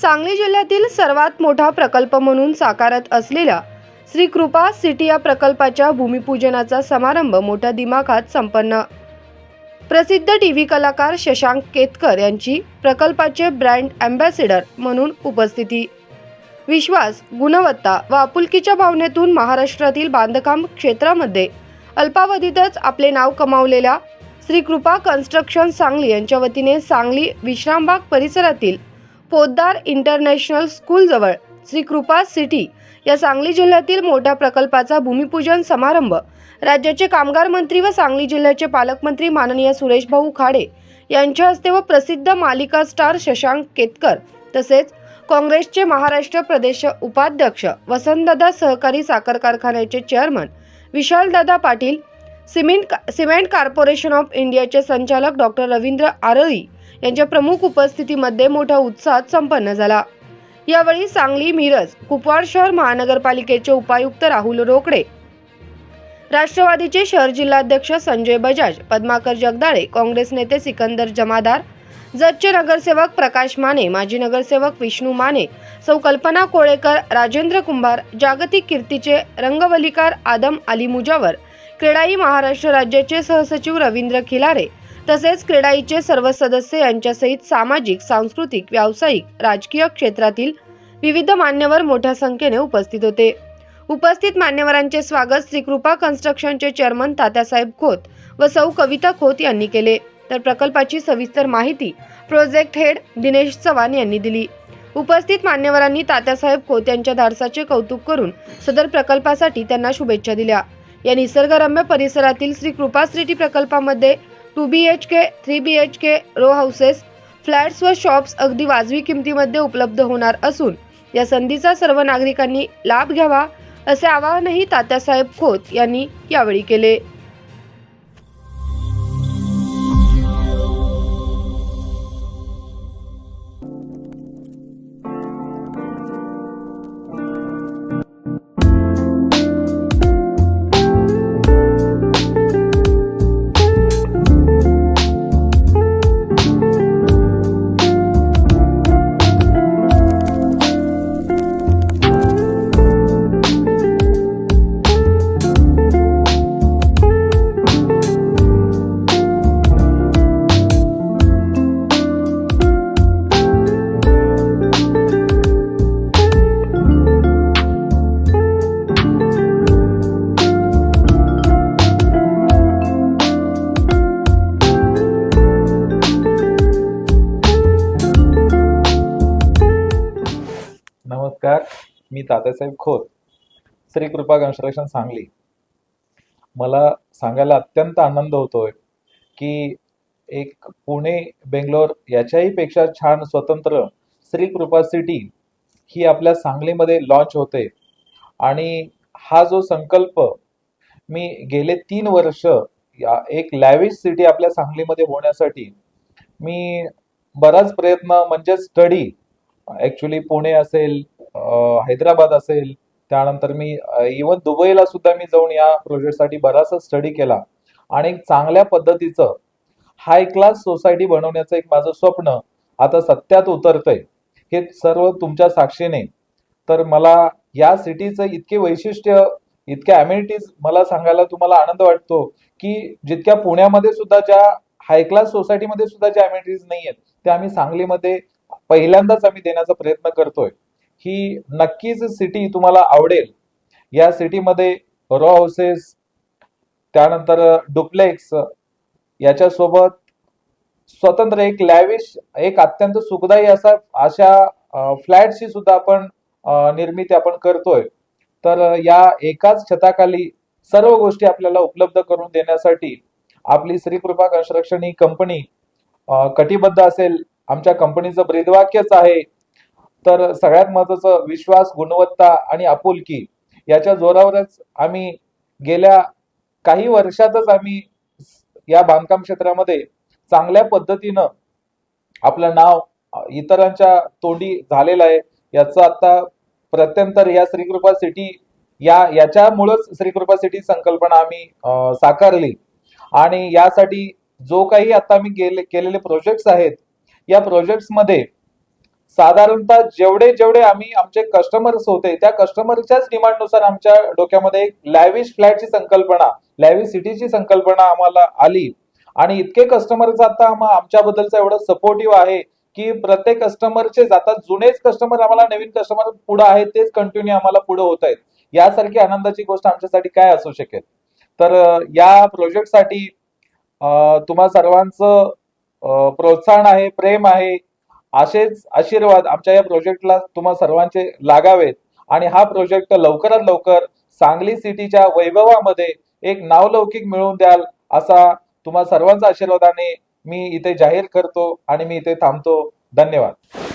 सांगली जिल्ह्यातील सर्वात मोठा प्रकल्प म्हणून साकारत असलेल्या श्री कृपा सिटी या प्रकल्पाच्या भूमिपूजनाचा समारंभ मोठ्या दिमाखात संपन्न. प्रसिद्ध टी व्ही कलाकार शशांक केतकर यांची प्रकल्पाचे ब्रँड अँबॅसिडर म्हणून उपस्थिती. विश्वास गुणवत्ता व आपुलकीच्या भावनेतून महाराष्ट्रातील बांधकाम क्षेत्रामध्ये अल्पावधीतच आपले नाव कमावलेल्या श्री कृपा कन्स्ट्रक्शन सांगली यांच्या वतीने सांगली विश्रामबाग परिसरातील पोद्दार इंटरनॅशनल स्कूलजवळ श्री कृपा सिटी या सांगली जिल्ह्यातील मोठ्या प्रकल्पाचा भूमिपूजन समारंभ राज्याचे कामगार मंत्री व सांगली जिल्ह्याचे पालकमंत्री माननीय सुरेश भाऊ खाडे यांच्या हस्ते व प्रसिद्ध मालिका स्टार शशांक केतकर तसेच काँग्रेसचे महाराष्ट्र प्रदेश उपाध्यक्ष वसंतदादा सहकारी साखर कारखान्याचे chairman Vishaldada Patil cement cement corporation of इंडियाचे संचालक डॉक्टर रवींद्र आरळी यांच्या प्रमुख उपस्थितीमध्ये मोठ्या उत्साहात संपन्न झाला. यावेळी सांगली मिरज कुपवाड शहर महानगरपालिकेचे उपायुक्त राहुल रोकडे राष्ट्रवादीचे शहर जिल्हाध्यक्ष संजय बजाज पद्माकर जगदाळे काँग्रेस नेते सिकंदर जमादार जतचे नगरसेवक प्रकाश माने माजी नगरसेवक विष्णू माने सौ कल्पना कोळेकर राजेंद्र कुंभार जागतिक कीर्तीचे रंगवलीकार आदम अली मुजावर क्रेडाई महाराष्ट्र राज्याचे सहसचिव रवींद्र खिलारे तसेच क्रेडाईचे सर्व सदस्य यांच्यासहित सामाजिक सांस्कृतिक व्यावसायिक राजकीय क्षेत्रातील विविध मान्यवर मोठ्या संख्येने उपस्थित होते. उपस्थित मान्यवरांचे स्वागत श्री कृपा कन्स्ट्रक्शनचे चेअरमन तात्यासाहेब खोत व सौ कविता खोत यांनी केले. तर प्रकल्पाची सविस्तर माहिती प्रोजेक्ट हेड दिनेश चव्हाण यांनी दिली. उपस्थित मान्यवरांनी तात्यासाहेब खोत यांच्या धाडसाचे कौतुक करून सदर प्रकल्पासाठी त्यांना शुभेच्छा दिल्या. या निसर्गरम्य परिसरातील श्री कृपा सिटी प्रकल्पामध्ये two B H K three B H K row houses flats व शॉप्स अगदी वाजवी किमतीमध्ये उपलब्ध होणार असून या संधीचा सर्व नागरिकांनी लाभ घ्यावा असे आवाहनही तात्यासाहेब खोत यांनी यावेळी केले. मी तात्यासाहेब खोत. श्री कृपा कन्स्ट्रक्शन सांगली. मला सांगायला अत्यंत आनंद होतोय की एक पुणे बेंगलोर याच्याही पेक्षा छान स्वतंत्र श्री कृपा सिटी ही आपल्या सांगलीमध्ये लॉन्च होते. आणि हा जो संकल्प मी गेले तीन वर्ष या एक लॅविश सिटी आपल्या सांगलीमध्ये होण्यासाठी मी बराच प्रयत्न म्हणजे स्टडी ऍक्च्युली पुणे असेल हैदराबाद असेल त्यानंतर मी इवन दुबईला सुद्धा मी जाऊन या प्रोजेक्टसाठी बराचसा स्टडी केला. आणि चांगल्या पद्धतीचं हाय क्लास सोसायटी बनवण्याचं एक माझं स्वप्न आता सत्यात उतरतंय. हे सर्व तुमच्या साक्षीने. तर मला या सिटीचं इतके वैशिष्ट्य इतक्या अम्युनिटीज मला सांगायला तुम्हाला आनंद वाटतो की जितक्या पुण्यामध्ये सुद्धा ज्या हाय क्लास सोसायटीमध्ये सुद्धा ज्या अम्युनिटीज नाही आहेत त्या आम्ही सांगलीमध्ये पहिल्यांदाच आम्ही देण्याचा प्रयत्न करतोय. ही नक्कीच सिटी तुम्हाला आवडेल. या सिटीमध्ये रॉ हाऊसेस त्यानंतर डुप्लेक्स याच्यासोबत स्वतंत्र एक लॅविश एक अत्यंत सुखदायी असा अशा फ्लॅटची सुद्धा आपण निर्मिती आपण करतोय. तर या एकाच छताखाली सर्व गोष्टी आपल्याला उपलब्ध करून देण्यासाठी आपली श्रीकृपा कन्स्ट्रक्शन ही कंपनी कटिबद्ध असेल. आमच्या कंपनीचं ब्रीदवाक्यच आहे. तर सगळ्यात महत्वाचं विश्वास गुणवत्ता आणि आपुलकी याच्या जोरावरच आम्ही गेल्या काही वर्षातच आम्ही या बांधकाम क्षेत्रामध्ये चांगल्या पद्धतीनं आपलं नाव इतरांच्या तोंडी झालेलं आहे. याचं आता प्रत्यंतर या श्रीकृपा सिटी या याच्यामुळंच श्रीकृपा सिटी संकल्पना आम्ही साकारली. आणि यासाठी जो काही आता आम्ही गेले केलेले प्रोजेक्ट्स आहेत या प्रोजेक्ट्समध्ये साधारणतः जेवढे जेवढे आम्ही आमचे कस्टमर्स होते त्या कस्टमरच्याच डिमांडनुसार आमच्या डोक्यामध्ये एक लॅविश फ्लॅटची संकल्पना लॅविश सिटीची संकल्पना आम्हाला आली. आणि इतके कस्टमर्स आता आम्हा- आमच्याबद्दलचं एवढं सपोर्टिव्ह आहे की प्रत्येक कस्टमरचे आता जुनेच कस्टमर आम्हाला नवीन कस्टमर पुढे आहेत तेच कंटिन्यू आम्हाला पुढे होत आहेत. यासारखी आनंदाची गोष्ट आमच्यासाठी काय असू शकेल? तर या प्रोजेक्टसाठी तुम्हा सर्वांचं प्रोत्साहन आहे प्रेम आहे. असेच आशीर्वाद आमच्या या प्रोजेक्टला तुम्हा सर्वांचे लागावेत. आणि हा प्रोजेक्ट लवकरात लवकर सांगली सिटीच्या वैभवामध्ये एक नावलौकिक मिळवून द्याल असा तुम्हा सर्वांचा आशीर्वादाने मी इथे जाहीर करतो आणि मी इथे थांबतो. धन्यवाद.